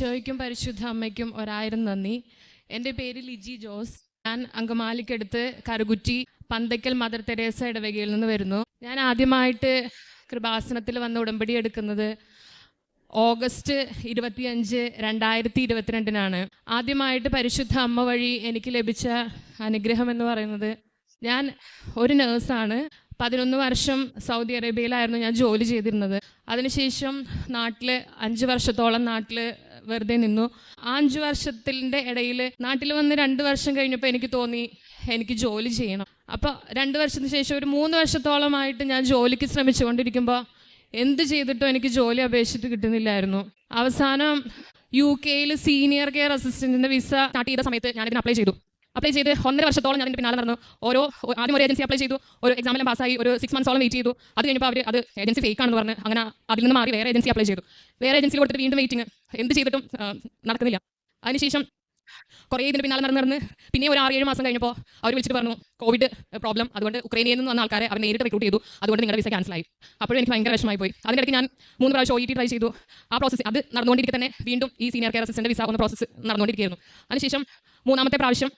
ഈശോയ്ക്കും പരിശുദ്ധ അമ്മയ്ക്കും ഒരായിരം നന്ദി. എന്റെ പേര് ലിജി ജോസ്. ഞാൻ അങ്കമാലിക്കടുത്ത് കറുകുറ്റി പന്തയ്ക്കൽ മദർ തെരേസ ഇടവകയിൽ നിന്ന് വരുന്നു. ഞാൻ ആദ്യമായിട്ട് കൃപാസനത്തിൽ വന്ന് ഉടമ്പടി എടുക്കുന്നത് ഓഗസ്റ്റ് ഇരുപത്തിയഞ്ച് രണ്ടായിരത്തി ഇരുപത്തിരണ്ടിനാണ്. ആദ്യമായിട്ട് പരിശുദ്ധ അമ്മ വഴി എനിക്ക് ലഭിച്ച അനുഗ്രഹം എന്ന് പറയുന്നത് ഞാൻ ഒരു നേഴ്സാണ്. പതിനൊന്ന് വർഷം സൗദി അറേബ്യയിലായിരുന്നു ഞാൻ ജോലി ചെയ്തിരുന്നത്. അതിനുശേഷം നാട്ടിൽ അഞ്ച് വർഷത്തോളം നാട്ടിൽ വെറുതെ നിന്നു. അഞ്ച് വർഷത്തിന്റെ ഇടയിൽ നാട്ടിൽ വന്ന് രണ്ട് വർഷം കഴിഞ്ഞപ്പോൾ എനിക്ക് തോന്നി എനിക്ക് ജോലി ചെയ്യണം. അപ്പോൾ രണ്ട് വർഷത്തിന് ശേഷം ഒരു മൂന്ന് വർഷത്തോളമായിട്ട് ഞാൻ ജോലിക്ക് ശ്രമിച്ചുകൊണ്ടിരിക്കുമ്പോൾ എന്ത് ചെയ്തിട്ടും എനിക്ക് ജോലി അപേക്ഷിച്ചിട്ട് കിട്ടുന്നില്ലായിരുന്നു. അവസാനം യു കെയിൽ സീനിയർ കെയർ അസിസ്റ്റന്റിന്റെ വിസ സ്റ്റാർട്ട് ചെയ്ത സമയത്ത് ഞാൻ ഇതിന് അപ്ലൈ ചെയ്തു. അപ്ലൈ ചെയ്ത് ഒന്നര വർഷത്തോളം ഞാൻ പിന്നാലെ നടന്നു. ഓരോ ആദ്യം ഒരു ഏജൻസി അപ്ലൈ ചെയ്തു. ഒരു എക്സാമിലും പാസ്സായി ഒരു സിക്സ് മന്ത്സോളം വെയിറ്റ് ചെയ്തു. അത് കഴിഞ്ഞപ്പോൾ അവർ അത് ഏജൻസി ഫേക്ക് ആണെന്ന് പറഞ്ഞ് അങ്ങനെ അതിൽ നിന്ന് മാറി വേറെ ഏജൻസി അപ്ലൈ ചെയ്തു. വേറെ ഏജൻസി കൊടുത്തിട്ട് വീണ്ടും വെയിറ്റിംഗ് എന്ത് ചെയ്തിട്ടും നടക്കുന്നില്ല. അതിനുശേഷം കുറേ ഇതിന് പിന്നാലെ നടന്ന് നടന്ന് പിന്നെ ഒരു ആറ് ഏഴ് മാസം കഴിഞ്ഞപ്പോൾ അവർ വിളിച്ചിട്ട് പറഞ്ഞു കോവിഡ് പ്രോബ്ലം അതുകൊണ്ട് ഉക്രൈനിയിൽ നിന്ന് വന്ന ആൾക്കാരെ അവർ നേരിട്ട് റിക്രൂട്ട് ചെയ്തു. അതുകൊണ്ട് നിങ്ങളുടെ വിസ ക്യാൻസൽ ആയി. അപ്പോഴും എനിക്ക് ഭയങ്കര വിഷമമായി പോയി. അതിനിടയ്ക്ക് ഞാൻ മൂന്ന് പ്രാവശ്യം ഒ ഇ ടി ട്രൈ ചെയ്തു. ആ പ്രോസസ്സ് അത് നടന്നുകൊണ്ടിരിക്കെ തന്നെ വീണ്ടും ഈ സീനിയർ കെയർ അസിസ്റ്റന്റ് വിസ ഒന്ന് പ്രോസസ്സ് നടന്നുകൊണ്ടിരിക്കുകയായിരുന്നു. അതിനുശേഷം മൂന്നാമത്തെ പ്രാവശ്യം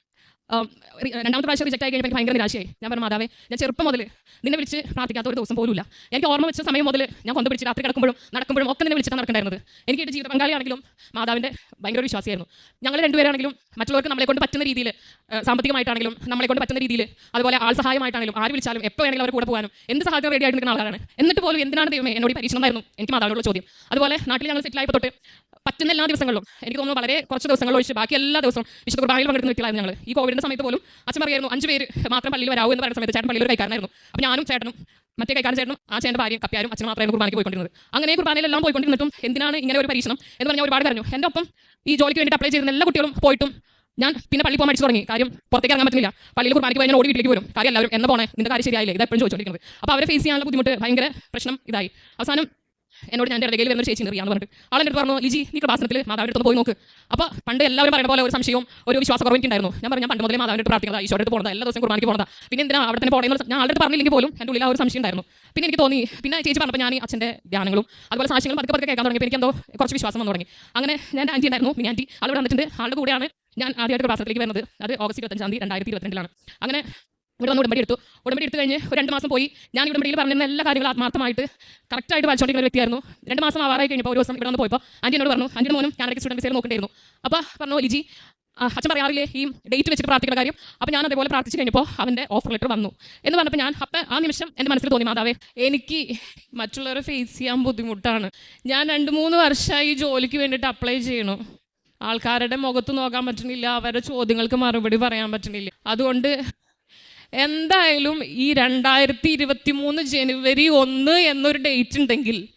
രണ്ടാമത്തെ പ്രാവശ്യം റിജക്ട് ആയി കഴിഞ്ഞപ്പോൾ ഭയങ്കര നിരാശയായി. ഞാൻ പറഞ്ഞു മാതാവേ ഞാൻ ചെറുപ്പം മുതൽ നിന്നെ വിളിച്ച് പ്രാർത്ഥിക്കാത്ത ഒരു ദിവസം പോലുമില്ല. എനിക്ക് ഓർമ്മ വെച്ച സമയം മുതൽ ഞാൻ കൊണ്ട് പിടിച്ച് രാത്രി കിടക്കുമ്പോഴും നടക്കുമ്പോഴും ഒക്കെ നിന്നെ വിളിച്ചിട്ടാണ് നടക്കേണ്ടായിരുന്നത്. എനിക്ക് എന്റെ ജീവിത പങ്കാളിയാണെങ്കിലും മാതാവിന്റെ ഭയങ്കര ഒരു വിശ്വാസിയായിരുന്നു. ഞങ്ങൾ രണ്ടുപേരാണെങ്കിലും മറ്റുള്ളവർക്ക് നമ്മളെ കൊണ്ട് പറ്റുന്ന രീതിയിൽ സാമ്പത്തികമായിട്ടാണെങ്കിലും നമ്മളെ കൊണ്ട് പറ്റുന്ന രീതിയിൽ അതുപോലെ ആൾ സഹായമായിട്ടാണെങ്കിലും ആര് വിളിച്ചാലും എപ്പോൾ വേണമെങ്കിലും അവർ കൂടെ പോകാനും എന്ത് സാഹചര്യം റെഡി ആയിട്ട് നിൽക്കുന്ന ആളാണ്. എന്നിട്ട് പോലും എന്തിനാണ് ദൈവമേ എന്നോട് പരീക്ഷണമായിരുന്നു എനിക്ക് മാതാവിനോടുള്ള ചോദ്യം. അതുപോലെ നാട്ടിൽ ഞങ്ങൾ സെറ്റിൽ ആയപ്പോൾ തൊട്ട് പറ്റുന്ന എല്ലാ ദിവസങ്ങളിലും എനിക്ക് തോന്നുന്നു വളരെ കുറച്ച് ദിവസങ്ങൾ ഒഴിച്ച് ബാക്കി എല്ലാ ദിവസവും വിശുദ്ധ കുർബാനയിൽ പങ്കെടുക്കുന്ന വ്യക്തികളായിരുന്നു ഞങ്ങൾ ഈ കോവിഡിന്റെ സമയത്ത് പോലും അച്ഛൻ പറയായിരുന്നു അഞ്ച് പേര് മാത്രം പള്ളിയിൽ വരാവൂ എന്ന് പറയുന്ന സമയത്ത് ചേട്ടൻ പള്ളിയിൽ ഒരു കൈക്കാരനായിരുന്നു. അപ്പോൾ ഞാനും ചേട്ടനും മറ്റേ കൈക്കാരൻ ചേട്ടനും ആ ചേട്ടന്റെ ഭാര്യയും കപ്പിയാരും അച്ഛൻ മാത്രമായിരുന്നു കുർബാനയ്ക്ക് പോയിക്കൊണ്ടിരുന്നത്. അങ്ങനെ കുർബാനയിലെല്ലാം പോയിക്കൊണ്ടിരുന്നിട്ടും എന്തിനാണ് ഇങ്ങനെ ഒരു പരീക്ഷണം എന്ന് പറഞ്ഞാൽ ഒരുപാട് പറഞ്ഞു. എന്റെ ഒപ്പം ഈ ജോലിക്ക് വേണ്ടി അപ്ലൈ ചെയ്യുന്ന എല്ലാ കുട്ടികളും പോയിട്ടും ഞാൻ പിന്നെ പള്ളി പോകാൻ അടിച്ചു തുടങ്ങി. കാര്യം പുറത്തേക്ക് ഇറങ്ങാൻ പറ്റുന്നില്ല. പള്ളിയിൽ കുർബാനയ്ക്ക് പോയി ഞാൻ ഓടി വീട്ടിലേക്ക് വരും. കാര്യം എല്ലാവരും എന്നെ പോണേ നിന്റെ കാര്യം ശരിയായില്ലേ? ഇത് എപ്പോഴും ചോദിച്ചുകൊണ്ടിരിക്കുന്നത്. അപ്പോൾ അവരെ ഫേസ് ചെയ്യാനുള്ള ബുദ്ധിമുട്ട് ഭയങ്കര പ്രശ്നം ഇതായി. അവസാനം എന്നോട് ഞാൻ എന്റെ ഇടയിൽ വരുന്ന ഒരു ചേച്ചി അറിയാന്ന് പറഞ്ഞിട്ട്. ആളെ അടുത്ത് പറഞ്ഞു ലിജി നീ ക്ലാസ്സിനത്തിൽ മാതാവിന്റെ അടുത്ത് പോയി നോക്ക്. അപ്പോൾ പണ്ട് എല്ലാവരും പറയുന്ന പോലെ ഒരു സംശയവും ഒരു വിശ്വാസക്കുറവും എനിക്കുണ്ടായിരുന്നു ഞാൻ പറഞ്ഞു ഞാൻ പണ്ട് മുതലേ മാതാവിന്റെ അടുത്ത് പ്രാർത്ഥിക്കുന്നത് ഈശോയുടെ അടുത്ത് പോകുന്നത് എല്ലാ ദിവസവും കുർബാനയ്ക്ക് പോകുന്നത് പിന്നെ എന്തിനാണ് അവിടെ തന്നെ പോകണമെന്ന് ഞാൻ ആളുടെ പറഞ്ഞില്ലെങ്കിൽ പോലും എന്റെ ഉള്ളിൽ ആ ഒരു സംശയം ഉണ്ടായിരുന്നു. പിന്നെ എനിക്ക് തോന്നി പിന്നെ ചേച്ചി പറഞ്ഞപ്പോൾ ഞാൻ അച്ഛന്റെ ധ്യാനങ്ങളും അതുപോലെ സാക്ഷ്യങ്ങളും പതുക്കെ പതുക്കെ കേൾക്കാൻ തുടങ്ങിയപ്പോൾ എനിക്ക് എന്തോ കുറച്ച് വിശ്വാസം വന്നു തുടങ്ങി. അങ്ങനെ ഞാൻ ആന്റി ഉണ്ടായിരുന്നു പിന്നെ ആന്റി. ആളുടെ വന്നിട്ടുണ്ട്. ആളുടെ കൂടെയാണ് ഞാൻ ആദ്യമായിട്ട് ക്ലാസ്സിലേക്ക് വരുന്നത്. അത് ഓഗസ്റ്റ് ഇരുപത്തഞ്ചാം തീയതി രണ്ടായിരത്തി ഇരുപത്തിരണ്ടിലാണ്. അങ്ങനെ ഇവിടെ വന്ന് ഉടമ്പടി എടുത്തു. ഉടമ്പടി എടുത്തു കഴിഞ്ഞ് ഒരു രണ്ട് മാസം പോയി. ഞാൻ ഉടമ്പടിയിൽ പറഞ്ഞിരുന്ന എല്ലാ കാര്യങ്ങളും ആത്മാർത്ഥമായിട്ട് കറക്റ്റായിട്ട് വായിച്ചുകൊണ്ടിരിക്കുന്ന വ്യക്തിയായിരുന്നു. രണ്ട് മാസം ആവാറായി കഴിഞ്ഞപ്പോൾ ഒരു ദിവസം ഇവിടെ വന്ന് പോയപ്പോൾ അഞ്ചിനോട് പറഞ്ഞു അഞ്ചിന് മോനും ഞാൻ സ്റ്റുഡന്റ് വിസയിൽ നോക്കേണ്ടിയിരുന്നു. അപ്പോൾ പറഞ്ഞു ലിജി അച്ഛൻ പറയാറില്ലേ ഈ ഡേറ്റ് വെച്ചിട്ട് പ്രാർത്ഥിക്കുന്ന കാര്യം? അപ്പോൾ ഞാൻ അതേപോലെ പ്രാർത്ഥിച്ച് കഴിഞ്ഞപ്പോൾ അവന്റെ ഓഫർ ലെറ്റർ വന്നു. എന്ന് പറഞ്ഞപ്പോൾ ഞാൻ അപ്പം ആ നിമിഷം എന്റെ മനസ്സിൽ തോന്നി മാതാവേ എനിക്ക് മറ്റുള്ളവരെ ഫേസ് ചെയ്യാൻ ബുദ്ധിമുട്ടാണ്. ഞാൻ രണ്ട് മൂന്ന് വർഷമായി ജോലിക്ക് വേണ്ടിയിട്ട് അപ്ലൈ ചെയ്യണു. ആൾക്കാരുടെ മുഖത്ത് നോക്കാൻ പറ്റുന്നില്ല അവരുടെ ചോദ്യങ്ങൾക്ക് മറുപടി പറയാൻ പറ്റുന്നില്ല. അതുകൊണ്ട് എന്തായാലും ഈ രണ്ടായിരത്തി ഇരുപത്തി മൂന്ന് ജനുവരി ഒന്ന് എന്നൊരു ഡേറ്റ് ഉണ്ടെങ്കിൽ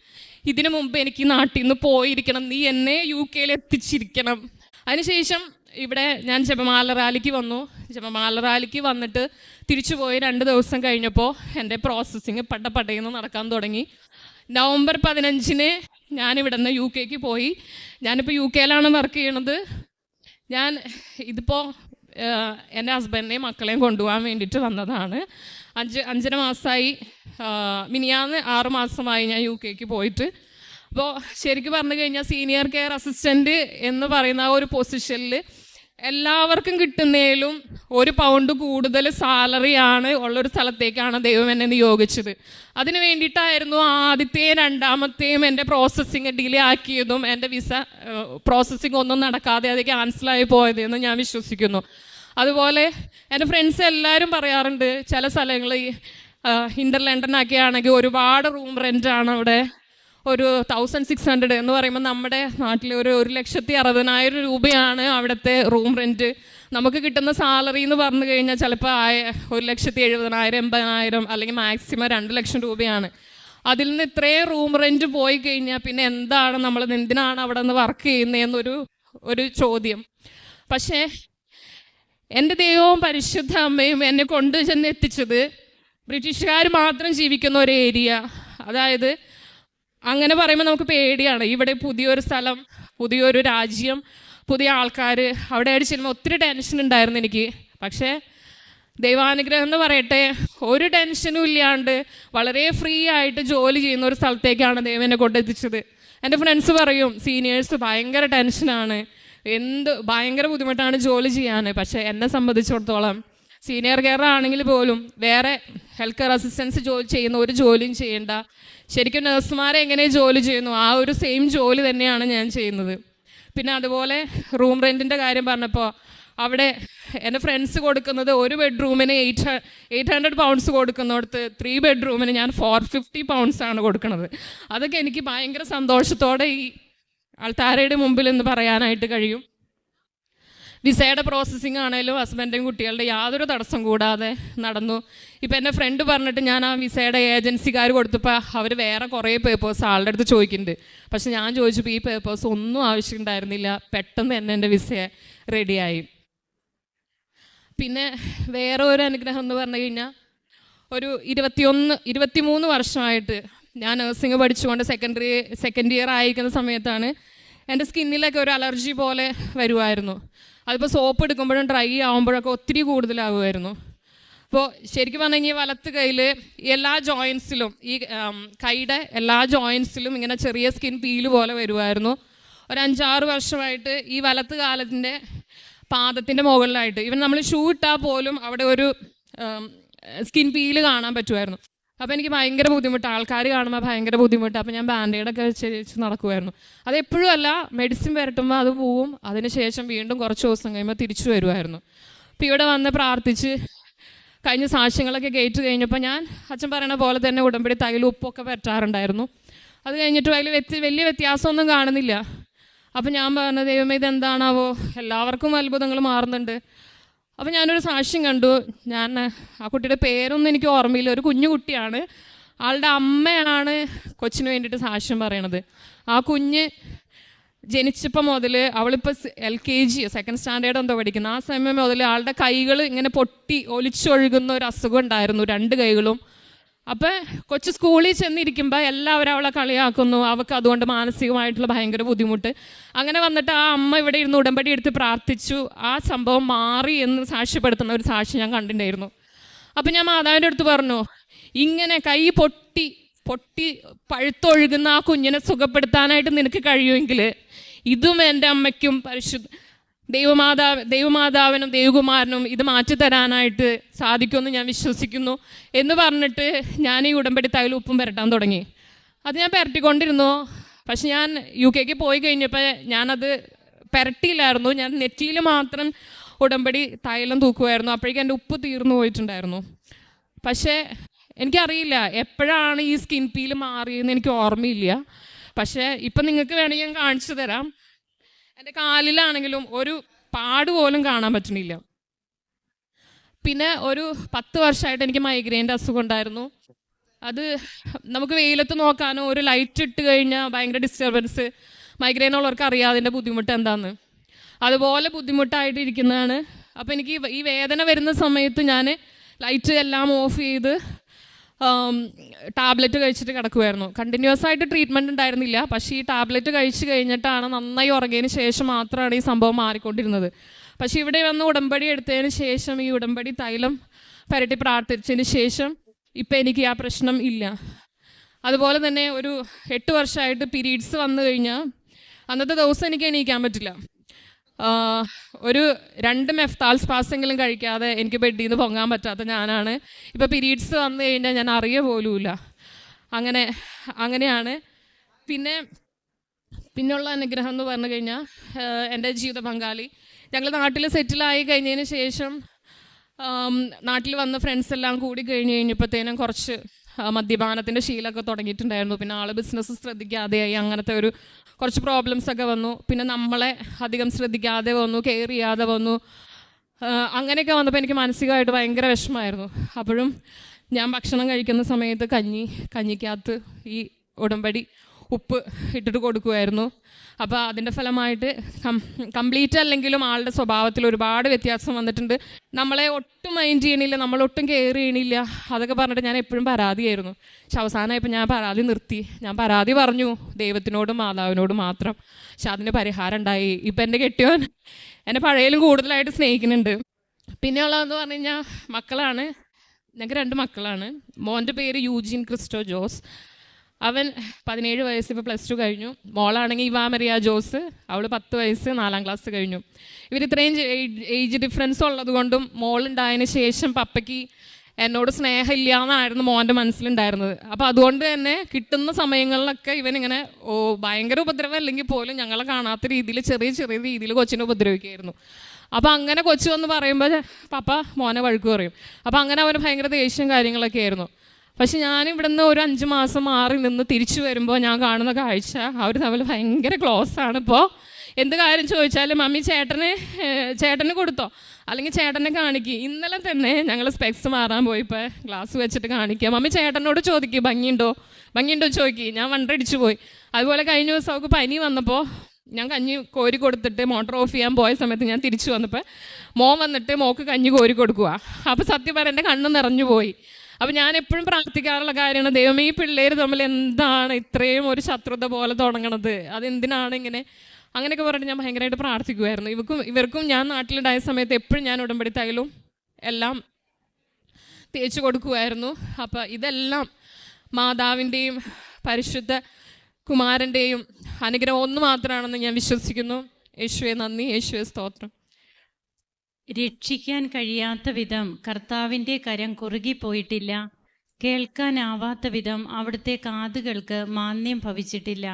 ഇതിനു മുമ്പ് എനിക്ക് നാട്ടിൽ നിന്ന് പോയിരിക്കണം. നീ എന്നെ യു കെയിൽ എത്തിച്ചിരിക്കണം. അതിനുശേഷം ഇവിടെ ഞാൻ ജപമാല റാലിക്ക് വന്നു. ജപമാല റാലിക്ക് വന്നിട്ട് തിരിച്ചു പോയി രണ്ട് ദിവസം കഴിഞ്ഞപ്പോൾ എന്റെ പ്രോസസ്സിങ് പട്ട പടയെന്ന് നടക്കാൻ തുടങ്ങി. നവംബർ പതിനഞ്ചിന് ഞാൻ ഇവിടെ നിന്ന് യു കെക്ക് പോയി ഞാനിപ്പോൾ യു കെയിലാണ് വർക്ക് ചെയ്യണത്. ഞാൻ ഇതിപ്പോൾ എന്റെ ഹസ്ബൻഡിനെയും മക്കളെയും കൊണ്ടുപോകാൻ വേണ്ടിയിട്ട് വന്നതാണ്. അഞ്ച് അഞ്ചര മാസമായി മിനിയാന്ന് ആറ് മാസമായി ഞാൻ യു കെക്ക് പോയിട്ട്. അപ്പോൾ ശരിക്കും പറഞ്ഞു കഴിഞ്ഞാൽ സീനിയർ കെയർ അസിസ്റ്റന്റ് എന്ന് പറയുന്ന ആ ഒരു പൊസിഷനിൽ എല്ലാവർക്കും കിട്ടുന്നതിലും ഒരു പൗണ്ട് കൂടുതൽ സാലറിയാണ് ഉള്ളൊരു സ്ഥലത്തേക്കാണ് ദൈവം എന്നെ നിയോഗിച്ചത്. അതിന് വേണ്ടിയിട്ടായിരുന്നു ആദ്യത്തെയും രണ്ടാമത്തെയും എന്റെ പ്രോസസ്സിങ് ഡിലേ ആക്കിയതും എന്റെ വിസ പ്രോസസ്സിങ് ഒന്നും നടക്കാതെ അത് ക്യാൻസലായി പോയതെന്ന് ഞാൻ വിശ്വസിക്കുന്നു. അതുപോലെ എന്റെ ഫ്രണ്ട്സ് എല്ലാവരും പറയാറുണ്ട് ചില സ്ഥലങ്ങളിൽ ഇന്റർ ലണ്ടനൊക്കെ ആണെങ്കിൽ ഒരുപാട് റൂം റെന്റാണ് അവിടെ ഒരു തൗസൻഡ് സിക്സ് ഹൺഡ്രഡ് എന്ന് പറയുമ്പോൾ നമ്മുടെ നാട്ടിൽ ഒരു ഒരു ലക്ഷത്തി അറുപതിനായിരം രൂപയാണ് അവിടുത്തെ റൂം റെന്റ് നമുക്ക് കിട്ടുന്ന സാലറി എന്ന് പറഞ്ഞു കഴിഞ്ഞാൽ ചിലപ്പോൾ ഒരു ലക്ഷത്തി എഴുപതിനായിരം എൺപതിനായിരം അല്ലെങ്കിൽ മാക്സിമം രണ്ട് ലക്ഷം രൂപയാണ്. അതിൽ നിന്ന് ഇത്രയും റൂം റെന്റ് പോയി കഴിഞ്ഞാൽ പിന്നെ എന്താണ് നമ്മൾ എന്തിനാണ് അവിടെ നിന്ന് വർക്ക് ചെയ്യുന്നതെന്നൊരു ഒരു ചോദ്യം. പക്ഷേ എന്റെ ദൈവവും പരിശുദ്ധ അമ്മയും എന്നെ കൊണ്ടു ചെന്ന് എത്തിച്ചത് ബ്രിട്ടീഷുകാർ മാത്രം ജീവിക്കുന്ന ഒരു ഏരിയ അതായത് അങ്ങനെ പറയുമ്പോൾ നമുക്ക് പേടിയാണ്. ഇവിടെ പുതിയൊരു സ്ഥലം പുതിയൊരു രാജ്യം പുതിയ ആൾക്കാർ അവിടെ ആയിട്ട് ചെല്ലുമ്പോൾ ഒത്തിരി ടെൻഷൻ ഉണ്ടായിരുന്നു എനിക്ക്. പക്ഷേ ദൈവാനുഗ്രഹം എന്ന് പറയട്ടെ ഒരു ടെൻഷനും ഇല്ലാണ്ട് വളരെ ഫ്രീ ആയിട്ട് ജോലി ചെയ്യുന്ന ഒരു സ്ഥലത്തേക്കാണ് ദൈവം എന്നെ കൊണ്ടെത്തിച്ചത് എന്റെ ഫ്രണ്ട്സ് പറയും സീനിയേഴ്സ് ഭയങ്കര ടെൻഷനാണ് എന്ത് ഭയങ്കര ബുദ്ധിമുട്ടാണ് ജോലി ചെയ്യാൻ. പക്ഷേ എന്നെ സംബന്ധിച്ചിടത്തോളം സീനിയർ കെയർ ആണെങ്കിൽ പോലും വേറെ ഹെൽത്ത് കെയർ അസിസ്റ്റൻസ് ജോലി ചെയ്യുന്ന ഒരു ജോലിയും ചെയ്യേണ്ട. ശരിക്കും നഴ്സുമാരെ എങ്ങനെ ജോലി ചെയ്യുന്നു? ആ ഒരു സെയിം ജോലി തന്നെയാണ് ഞാൻ ചെയ്യുന്നത്. പിന്നെ അതുപോലെ റൂം റെന്റിന്റെ കാര്യം പറഞ്ഞപ്പോൾ അവിടെ എന്റെ ഫ്രണ്ട്സ് കൊടുക്കുന്നത് ഒരു ബെഡ്റൂമിന് എയ്റ്റ് എയ്റ്റ് ഹൺഡ്രഡ് പൗണ്ട്സ് കൊടുക്കുന്നിടത്ത് ത്രീ ബെഡ്റൂമിന് ഞാൻ ഫോർ ഫിഫ്റ്റി പൗണ്ട്സ് ആണ് കൊടുക്കുന്നത്. അതൊക്കെ എനിക്ക് ഭയങ്കര സന്തോഷത്തോടെ ഈ ആൾത്താരയുടെ മുമ്പിൽ എന്ന് പറയാനായിട്ട് കഴിയും. വിസയുടെ പ്രോസസ്സിങ് ആണെങ്കിലും ഹസ്ബൻഡും കുട്ടികളുടെ യാതൊരു തടസ്സം കൂടാതെ നടന്നു. ഇപ്പം എന്റെ ഫ്രണ്ട് പറഞ്ഞിട്ട് ഞാൻ ആ വിസയുടെ ഏജൻസിക്കാർ കൊടുത്തപ്പോൾ അവർ വേറെ കുറേ പേപ്പേഴ്സ് ആളുടെ അടുത്ത് ചോദിക്കുന്നുണ്ട്. പക്ഷെ ഞാൻ ചോദിച്ചപ്പോൾ ഈ പേപ്പേഴ്സ് ഒന്നും ആവശ്യമുണ്ടായിരുന്നില്ല. പെട്ടെന്ന് തന്നെ എന്റെ വിസയെ റെഡിയായി പിന്നെ വേറെ ഒരു അനുഗ്രഹം എന്ന് പറഞ്ഞു കഴിഞ്ഞാൽ ഒരു ഇരുപത്തിയൊന്ന് ഇരുപത്തിമൂന്ന് വർഷമായിട്ട് ഞാൻ നഴ്സിംഗ് പഠിച്ചുകൊണ്ട് സെക്കൻഡറി സെക്കൻഡ് ഇയർ ആയിരിക്കുന്ന സമയത്താണ് എന്റെ സ്കിന്നിലൊക്കെ ഒരു അലർജി പോലെ വരുമായിരുന്നു അതിപ്പോൾ സോപ്പ് എടുക്കുമ്പോഴും ഡ്രൈ ആകുമ്പോഴൊക്കെ ഒത്തിരി കൂടുതലാകുമായിരുന്നു അപ്പോൾ ശരിക്കും പറഞ്ഞു കഴിഞ്ഞാൽ വലത്ത് കയ്യിൽ എല്ലാ ജോയിൻസിലും ഈ കൈയുടെ എല്ലാ ജോയിൻസിലും ഇങ്ങനെ ചെറിയ സ്കിൻ പീൽ പോലെ വരുമായിരുന്നു ഒരു അഞ്ചാറ് വർഷമായിട്ട് ഈ വലത്ത് കാലത്തിന്റെ പാദത്തിന്റെ മുകളിലായിട്ട്. ഇവൻ നമ്മൾ ഷൂ ഇട്ടാൽ പോലും അവിടെ ഒരു സ്കിൻ പീൽ കാണാൻ പറ്റുമായിരുന്നു അപ്പോൾ എനിക്ക് ഭയങ്കര ബുദ്ധിമുട്ട്. ആൾക്കാർ കാണുമ്പോൾ ഭയങ്കര ബുദ്ധിമുട്ട്. അപ്പോൾ ഞാൻ ബാൻഡേഡൊക്കെ വെച്ച് വെച്ച് നടക്കുമായിരുന്നു അത് എപ്പോഴും അല്ല മെഡിസിൻ വരട്ടുമ്പോൾ അത് പോവും. അതിനുശേഷം വീണ്ടും കുറച്ച് ദിവസം കഴിയുമ്പോൾ തിരിച്ചു വരുമായിരുന്നു അപ്പോൾ ഇവിടെ വന്ന് പ്രാർത്ഥിച്ച് കഴിഞ്ഞ സാക്ഷ്യങ്ങളൊക്കെ കയറ്റു കഴിഞ്ഞപ്പോൾ ഞാൻ അച്ഛൻ പറയണ പോലെ തന്നെ ഉടമ്പടി തൈല ഉപ്പൊക്കെ പറ്റാറുണ്ടായിരുന്നു അത് കഴിഞ്ഞിട്ട് അതിൽ വ്യത്യ വലിയ വ്യത്യാസമൊന്നും കാണുന്നില്ല. അപ്പം ഞാൻ പറഞ്ഞ ദൈവമേ ഇതെന്താണാവോ? എല്ലാവർക്കും അത്ഭുതങ്ങൾ മാറുന്നുണ്ട്. അപ്പം ഞാനൊരു സാക്ഷ്യം കണ്ടു. ഞാൻ ആ കുട്ടിയുടെ പേരൊന്നും എനിക്ക് ഓർമ്മയില്ല. ഒരു കുഞ്ഞു കുട്ടിയാണ്. ആളുടെ അമ്മയാണ് കൊച്ചിന് വേണ്ടിയിട്ട് സാക്ഷ്യം പറയണത്. ആ കുഞ്ഞ് ജനിച്ചപ്പോൾ മുതൽ അവളിപ്പോൾ L K G second standard എന്തോ പഠിക്കുന്നത് ആ സമയം മുതൽ ആളുടെ കൈകൾ ഇങ്ങനെ പൊട്ടി ഒലിച്ചൊഴുകുന്ന ഒരു അസുഖം ഉണ്ടായിരുന്നു. രണ്ട് കൈകളും അപ്പം കൊച്ചു സ്കൂളിൽ ചെന്നിരിക്കുമ്പോൾ എല്ലാവരും അവളെ കളിയാക്കുന്നു. അവൾക്ക് അതുകൊണ്ട് മാനസികമായിട്ടുള്ള ഭയങ്കര ബുദ്ധിമുട്ട്. അങ്ങനെ വന്നിട്ട് ആ അമ്മ ഇവിടെ ഇരുന്ന് ഉടമ്പടി എടുത്ത് പ്രാർത്ഥിച്ചു. ആ സംഭവം മാറി എന്ന് സാക്ഷ്യപ്പെടുത്തുന്ന ഒരു സാക്ഷി ഞാൻ കണ്ടിട്ടുണ്ടായിരുന്നു. അപ്പം ഞാൻ മാതാവിന്റെ അടുത്ത് പറഞ്ഞു ഇങ്ങനെ കൈ പൊട്ടി പൊട്ടി പഴുത്തൊഴുകുന്ന ആ കുഞ്ഞിനെ സുഖപ്പെടുത്താനായിട്ട് നിനക്ക് കഴിയുമെങ്കിൽ ഇതും എന്റെ അമ്മയ്ക്കും പരിശുദ്ധ ദൈവമാതാവ് ദൈവമാതാവിനും ദൈവകുമാരനും ഇത് മാറ്റിത്തരാനായിട്ട് സാധിക്കുമെന്ന് ഞാൻ വിശ്വസിക്കുന്നു എന്ന് പറഞ്ഞിട്ട് ഞാൻ ഈ ഉടമ്പടി തൈൽ ഉപ്പും പുരട്ടാൻ തുടങ്ങി. അത് ഞാൻ പുരട്ടിക്കൊണ്ടിരുന്നു. പക്ഷെ ഞാൻ യു കെക്ക് പോയി കഴിഞ്ഞപ്പോൾ ഞാനത് പുരട്ടിയില്ലായിരുന്നു. ഞാൻ നെറ്റിയിൽ മാത്രം ഉടമ്പടി തൈലം തൂക്കുമായിരുന്നു. അപ്പോഴേക്കും എന്റെ ഉപ്പ് തീർന്നു പോയിട്ടുണ്ടായിരുന്നു. പക്ഷേ എനിക്കറിയില്ല എപ്പോഴാണ് ഈ സ്കിൻ പീൽ മാറിയെന്ന് എനിക്ക് ഓർമ്മയില്ല. പക്ഷേ ഇപ്പം നിങ്ങൾക്ക് വേണമെങ്കിൽ ഞാൻ കാണിച്ചു തരാം. എന്റെ കാലിലാണെങ്കിലും ഒരു പാട് പോലും കാണാൻ പറ്റുന്നില്ല. പിന്നെ ഒരു പത്ത് വർഷമായിട്ട് എനിക്ക് മൈഗ്രെയിന്റെ അസുഖം ഉണ്ടായിരുന്നു. അത് നമുക്ക് വെയിലത്ത് നോക്കാനോ ഒരു ലൈറ്റ് ഇട്ട് കഴിഞ്ഞാൽ ഭയങ്കര ഡിസ്റ്റർബൻസ് മൈഗ്രെയിൻ ഉള്ളവർക്ക് അറിയാം ബുദ്ധിമുട്ട് എന്താന്ന്. അതുപോലെ ബുദ്ധിമുട്ടായിട്ട് ഇരിക്കുന്നതാണ്. അപ്പോൾ എനിക്ക് ഈ വേദന വരുന്ന സമയത്ത് ഞാൻ ലൈറ്റ് എല്ലാം ഓഫ് ചെയ്ത് ടാബ്ലറ്റ് കഴിച്ചിട്ട് കിടക്കുമായിരുന്നു കണ്ടിന്യൂസ് ആയിട്ട് ട്രീറ്റ്മെന്റ് ഉണ്ടായിരുന്നില്ല. പക്ഷേ ഈ ടാബ്ലറ്റ് കഴിച്ച് കഴിഞ്ഞിട്ടാണ് നന്നായി ഉറങ്ങിയതിന് ശേഷം മാത്രമാണ് ഈ സംഭവം മാറിക്കൊണ്ടിരുന്നത്. പക്ഷേ ഇവിടെ വന്ന് ഉടമ്പടി എടുത്തതിന് ശേഷം ഈ ഉടമ്പടി തൈലം പരട്ടി പ്രാർത്ഥിച്ചതിന് ശേഷം ഇപ്പം എനിക്ക് ആ പ്രശ്നം ഇല്ല. അതുപോലെ തന്നെ ഒരു എട്ട് വർഷമായിട്ട് പീരീഡ്സ് വന്നു കഴിഞ്ഞാൽ അന്നത്തെ ദിവസം എനിക്ക് എണീക്കാൻ പറ്റില്ല. ഒരു രണ്ട് മെഫ്താൽ സ്പാസെങ്കിലും കഴിക്കാതെ എനിക്ക് ബെഡിൽ നിന്ന് പൊങ്ങാൻ പറ്റാത്ത ഞാനാണ്. ഇപ്പോൾ പീരീഡ്സ് വന്നു കഴിഞ്ഞാൽ ഞാൻ അറിയ പോലുമില്ല. അങ്ങനെ അങ്ങനെയാണ്. പിന്നെ പിന്നുള്ള അനുഗ്രഹം എന്ന് പറഞ്ഞു കഴിഞ്ഞാൽ എന്റെ ജീവിത പങ്കാളി. ഞങ്ങൾ നാട്ടിൽ സെറ്റിലായി കഴിഞ്ഞതിന് ശേഷം നാട്ടിൽ വന്ന ഫ്രണ്ട്സ് എല്ലാം കൂടി കഴിഞ്ഞ് കഴിഞ്ഞപ്പോഴത്തേനും കുറച്ച് മദ്യപാനത്തിന്റെ ശീലമൊക്കെ തുടങ്ങിയിട്ടുണ്ടായിരുന്നു. പിന്നെ ആൾ ബിസിനസ് ശ്രദ്ധിക്കാതെയായി അങ്ങനത്തെ ഒരു കുറച്ച് പ്രോബ്ലംസ് ഒക്കെ വന്നു. പിന്നെ നമ്മളെ അധികം ശ്രദ്ധിക്കാതെ വന്നു കെയർ ചെയ്യാതെ വന്നു. അങ്ങനെയൊക്കെ വന്നപ്പോൾ എനിക്ക് മാനസികമായിട്ട് ഭയങ്കര വിഷമമായിരുന്നു. അപ്പോഴും ഞാൻ ഭക്ഷണം കഴിക്കുന്ന സമയത്ത് കഞ്ഞി കഞ്ഞിക്കകത്ത് ഈ ഉടമ്പടി ഉപ്പ് ഇട്ടിട്ട് കൊടുക്കുമായിരുന്നു അപ്പോൾ അതിന്റെ ഫലമായിട്ട് കംപ്ലീറ്റ് അല്ലെങ്കിലും ആളുടെ സ്വഭാവത്തിൽ ഒരുപാട് വ്യത്യാസം വന്നിട്ടുണ്ട്. നമ്മളെ ഒട്ടും മൈൻഡ് ചെയ്യണില്ല നമ്മളൊട്ടും കെയർ ചെയ്യണില്ല. അതൊക്കെ പറഞ്ഞിട്ട് ഞാൻ എപ്പോഴും പരാതിയായിരുന്നു. പക്ഷെ അവസാനമായപ്പോൾ ഞാൻ പരാതി നിർത്തി. ഞാൻ പരാതി പറഞ്ഞു ദൈവത്തിനോടും മാതാവിനോടും മാത്രം. പക്ഷെ അതിന് പരിഹാരം ഉണ്ടായി. ഇപ്പം എന്റെ കെട്ടിയോൻ എന്നെ പഴയലും കൂടുതലായിട്ട് സ്നേഹിക്കുന്നുണ്ട്. പിന്നെയുള്ളതെന്ന് പറഞ്ഞു കഴിഞ്ഞാൽ മക്കളാണ്. ഞങ്ങൾക്ക് രണ്ട് മക്കളാണ്. മോന്റെ പേര് യൂജിൻ ക്രിസ്റ്റോ ജോസ്. അവൻ പതിനേഴ് വയസ്സ് ഇപ്പോൾ പ്ലസ് ടു കഴിഞ്ഞു. മോളാണെങ്കിൽ ഇവാ മരിയ ജോസ് അവൾ പത്ത് വയസ്സ് നാലാം ക്ലാസ് കഴിഞ്ഞു. ഇവർ ഇത്രയും ഏജ് ഡിഫറൻസ് ഉള്ളതുകൊണ്ടും മോളുണ്ടായതിന് ശേഷം പപ്പയ്ക്ക് എന്നോട് സ്നേഹമില്ല എന്നായിരുന്നു മോന്റെ മനസ്സിലുണ്ടായിരുന്നത്. അപ്പോൾ അതുകൊണ്ട് തന്നെ കിട്ടുന്ന സമയങ്ങളിലൊക്കെ ഇവനിങ്ങനെ ഓ ഭയങ്കര ഉപദ്രവം അല്ലെങ്കിൽ പോലും ഞങ്ങളെ കാണാത്ത രീതിയിൽ ചെറിയ ചെറിയ രീതിയിൽ കൊച്ചിനെ ഉപദ്രവിക്കുകയായിരുന്നു. അപ്പോൾ അങ്ങനെ കൊച്ചു എന്ന് പറയുമ്പോൾ പപ്പ മോനെ വഴുക്ക് പറയും. അപ്പോൾ അങ്ങനെ അവന് ഭയങ്കര ദേഷ്യം കാര്യങ്ങളൊക്കെ ആയിരുന്നു. പക്ഷെ ഞാൻ ഇവിടുന്ന് ഒരു അഞ്ച് മാസം മാറി നിന്ന് തിരിച്ചു വരുമ്പോൾ ഞാൻ കാണുന്ന കാഴ്ച അവർ തമ്മിൽ ഭയങ്കര ക്ലോസ് ആണ് ഇപ്പോൾ എന്ത് കാര്യം ചോദിച്ചാലും മമ്മി ചേട്ടന് ചേട്ടന് കൊടുത്തോ? അല്ലെങ്കിൽ ചേട്ടനെ കാണിക്കുക ഇന്നലെ തന്നെ ഞങ്ങൾ സ്പെക്സ് മാറാൻ പോയിപ്പോൾ ഗ്ലാസ് വെച്ചിട്ട് കാണിക്കുക മമ്മി ചേട്ടനോട് ചോദിക്കുക ഭംഗിയുണ്ടോ? ഭംഗിയുണ്ടോ? ചോദിക്കി. ഞാൻ വണ്ടടിച്ചു പോയി. അതുപോലെ കഴിഞ്ഞ ദിവസം അവൾക്ക് പനി വന്നപ്പോൾ ഞാൻ കഞ്ഞി കോരി കൊടുത്തിട്ട് മോട്ടോർ ഓഫ് ചെയ്യാൻ പോയ സമയത്ത് ഞാൻ തിരിച്ചു വന്നപ്പോൾ മോൻ വന്നിട്ട് മോക്ക് കഞ്ഞി കോരി കൊടുക്കുക അപ്പോൾ സത്യം പറഞ്ഞ എന്റെ കണ്ണ് നിറഞ്ഞു പോയി. അപ്പോൾ ഞാൻ എപ്പോഴും പ്രാർത്ഥിക്കാറുള്ള കാര്യമാണ് ദൈവമേ ഈ പിള്ളേർ തമ്മിൽ എന്താണ് ഇത്രയും ഒരു ശത്രുത പോലെ തുടങ്ങണത്? അതെന്തിനാണ് ഇങ്ങനെ? അങ്ങനെയൊക്കെ പറഞ്ഞിട്ട് ഞാൻ ഭയങ്കരമായിട്ട് പ്രാർത്ഥിക്കുമായിരുന്നു ഇവർക്കും ഇവർക്കും ഞാൻ നാട്ടിലുണ്ടായ സമയത്ത് എപ്പോഴും ഞാൻ ഉടമ്പടി തൈലും എല്ലാം തേച്ച് കൊടുക്കുമായിരുന്നു അപ്പം ഇതെല്ലാം മാതാവിന്റെയും പരിശുദ്ധ കുമാരന്റെയും അനുഗ്രഹം ഒന്ന് മാത്രമാണെന്ന് ഞാൻ വിശ്വസിക്കുന്നു. യേശുവെ നന്ദി. യേശുവെ സ്തോത്രം. രക്ഷിക്കാൻ കഴിയാത്ത വിധം കർത്താവിന്റെ കരം കുറുകിപ്പോയിട്ടില്ല. കേൾക്കാനാവാത്ത വിധം അവിടുത്തെ കാതുകൾക്ക് മാന്യം ഭവിച്ചിട്ടില്ല.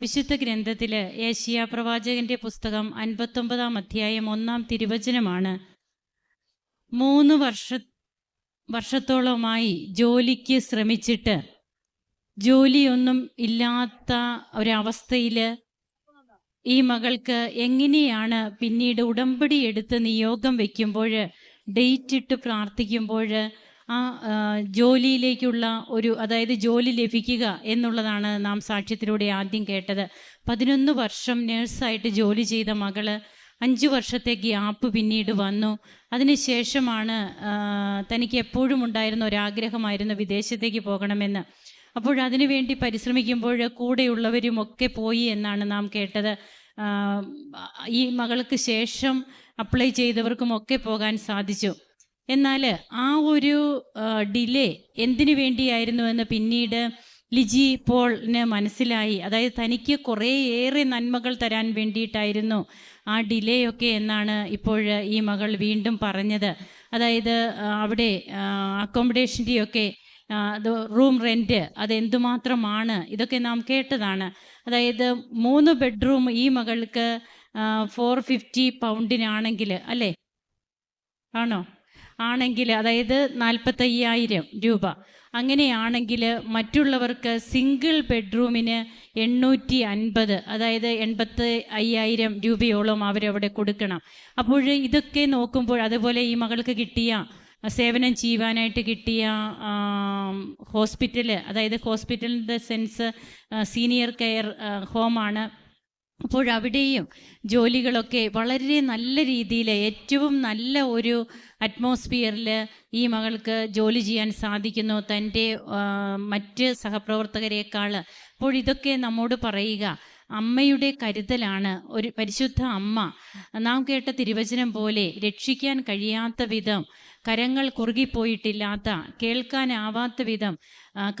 വിശുദ്ധ ഗ്രന്ഥത്തിൽ ഏഷ്യ പ്രവാചകന്റെ പുസ്തകം അൻപത്തൊമ്പതാം അധ്യായം ഒന്നാം തിരുവചനമാണ്. മൂന്ന് വർഷ വർഷത്തോളമായി ജോലിക്ക് ശ്രമിച്ചിട്ട് ജോലിയൊന്നും ഇല്ലാത്ത ഒരവസ്ഥയിൽ ഈ മകൾക്ക് എങ്ങനെയാണ് പിന്നീട് ഉടമ്പടി എടുത്ത് നിയോഗം വെക്കുമ്പോൾ ഡേറ്റ് ഇട്ട് പ്രാർത്ഥിക്കുമ്പോൾ ആ ജോലിയിലേക്കുള്ള ഒരു അതായത് ജോലി ലഭിക്കുക എന്നുള്ളതാണ് നാം സാക്ഷ്യത്തിലൂടെ ആദ്യം കേട്ടത്. പതിനൊന്ന് വർഷം നേഴ്സായിട്ട് ജോലി ചെയ്ത മകൾ അഞ്ച് വർഷത്തെ ഗ്യാപ്പ് പിന്നീട് വന്നു. അതിനുശേഷമാണ് തനിക്ക് എപ്പോഴും ഉണ്ടായിരുന്ന ഒരാഗ്രഹമായിരുന്നു വിദേശത്തേക്ക് പോകണമെന്ന്. അപ്പോൾ അതിനു വേണ്ടി പരിശ്രമിക്കുമ്പോൾ കൂടെയുള്ളവരും ഒക്കെ പോയി എന്നാണ് നാം കേട്ടത്. ഈ മകൾക്ക് ശേഷം അപ്ലൈ ചെയ്തവർക്കും ഒക്കെ പോകാൻ സാധിച്ചു. എന്നാൽ ആ ഒരു ഡിലേ എന്തിനു വേണ്ടിയായിരുന്നു എന്ന് പിന്നീട് ലിജി പോളിന് മനസ്സിലായി. അതായത് തനിക്ക് കുറേയേറെ നന്മകൾ തരാൻ വേണ്ടിയിട്ടായിരുന്നു ആ ഡിലേ ഒക്കെ എന്നാണ് ഇപ്പോൾ ഈ മകൾ വീണ്ടും പറഞ്ഞത്. അതായത് അവിടെ അക്കോമഡേഷന്റെയൊക്കെ അത് റൂം റെന്റ് അത് എന്തുമാത്രമാണ് ഇതൊക്കെ നാം കേട്ടതാണ്. അതായത് മൂന്ന് ബെഡ്റൂം ഈ മകൾക്ക് ഫോർ ഫിഫ്റ്റി പൗണ്ടിനാണെങ്കിൽ അല്ലേ? ആണോ? ആണെങ്കിൽ അതായത് നാൽപ്പത്തയ്യായിരം രൂപ. അങ്ങനെയാണെങ്കിൽ മറ്റുള്ളവർക്ക് സിംഗിൾ ബെഡ്റൂമിന് എണ്ണൂറ്റി അൻപത് അതായത് എൺപത്തി അയ്യായിരം രൂപയോളം അവരവിടെ കൊടുക്കണം. അപ്പോൾ ഇതൊക്കെ നോക്കുമ്പോൾ അതുപോലെ ഈ മകൾക്ക് കിട്ടിയ സേവനം ചെയ്യുവാനായിട്ട് കിട്ടിയ ഹോസ്പിറ്റൽ അതായത് ഹോസ്പിറ്റലിന്റെ സെൻസ് സീനിയർ കെയർ ഹോമാണ് അപ്പോൾ അവിടെയും ജോലികളൊക്കെ വളരെ നല്ല രീതിയിൽ ഏറ്റവും നല്ല ഒരു അറ്റ്മോസ്ഫിയറിൽ ഈ മകൾക്ക് ജോലി ചെയ്യാൻ സാധിക്കുന്നു തന്റെ മറ്റ് സഹപ്രവർത്തകരെക്കാൾ അപ്പോൾ ഇതൊക്കെ നമ്മോട് പറയുക അമ്മയുടെ കരുതലാണ്. ഒരു പരിശുദ്ധ അമ്മ നാം കേട്ട തിരുവചനം പോലെ രക്ഷിക്കാൻ കഴിയാത്ത വിധം കരങ്ങൾ കുറുകിപ്പോയിട്ടില്ലാത്ത കേൾക്കാനാവാത്ത വിധം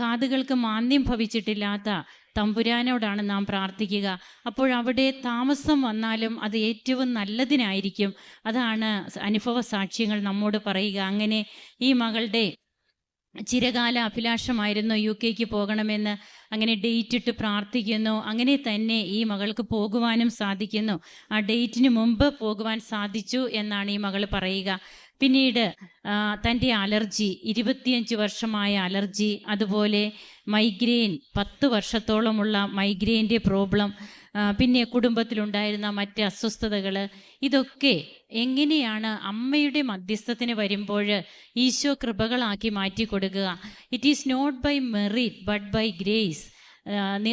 കാതുകൾക്ക് മാന്ദ്യം ഭവിച്ചിട്ടില്ലാത്ത തമ്പുരാനോടാണ് നാം പ്രാർത്ഥിക്കുക. അപ്പോഴവിടെ താമസം വന്നാലും അത് ഏറ്റവും നല്ലതിനായിരിക്കും. അതാണ് അനുഭവ സാക്ഷ്യങ്ങൾ നമ്മോട് പറയുക. അങ്ങനെ ഈ മകളുടെ ചിരകാല അഭിലാഷമായിരുന്നു യു കെക്ക് പോകണമെന്ന്. അങ്ങനെ ഡേറ്റ് ഇട്ട് പ്രാർത്ഥിക്കുന്നു. അങ്ങനെ തന്നെ ഈ മകൾക്ക് പോകുവാനും സാധിക്കുന്നു. ആ ഡേറ്റിന് മുമ്പ് പോകുവാൻ സാധിച്ചു എന്നാണ് ഈ മകൾ പറയുക. പിന്നീട് തന്റെ അലർജി ഇരുപത്തിയഞ്ച് വർഷമായ അലർജി അതുപോലെ മൈഗ്രെയിൻ പത്ത് വർഷത്തോളമുള്ള മൈഗ്രെയിന്റെ പ്രോബ്ലം പിന്നെ കുടുംബത്തിലുണ്ടായിരുന്ന മറ്റ് അസ്വസ്ഥതകൾ ഇതൊക്കെ എങ്ങനെയാണ് അമ്മയുടെ മധ്യസ്ഥത്തിന് വരുമ്പോൾ ഈശോ കൃപകളാക്കി മാറ്റി കൊടുക്കുക it is not by merit but by grace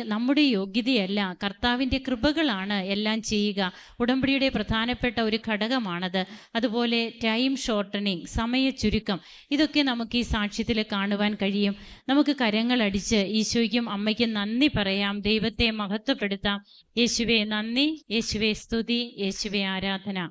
നമ്മുടെ യോഗ്യതയല്ല. കർത്താവിന്റെ കൃപകളാണ് എല്ലാം ചെയ്യുക. ഉടമ്പടിയുടെ പ്രധാനപ്പെട്ട ഒരു ഘടകമാണത്. അതുപോലെ ടൈം ഷോർട്ടനിങ് സമയ ചുരുക്കം. ഇതൊക്കെ നമുക്ക് ഈ സാക്ഷ്യത്തിൽ കാണുവാൻ കഴിയും. നമുക്ക് കരങ്ങളടിച്ച് ഈശോയ്ക്കും അമ്മയ്ക്കും നന്ദി പറയാം. ദൈവത്തെ മഹത്വപ്പെടുത്താം. യേശുവെ നന്ദി. യേശുവെ സ്തുതി. യേശുവെ ആരാധന.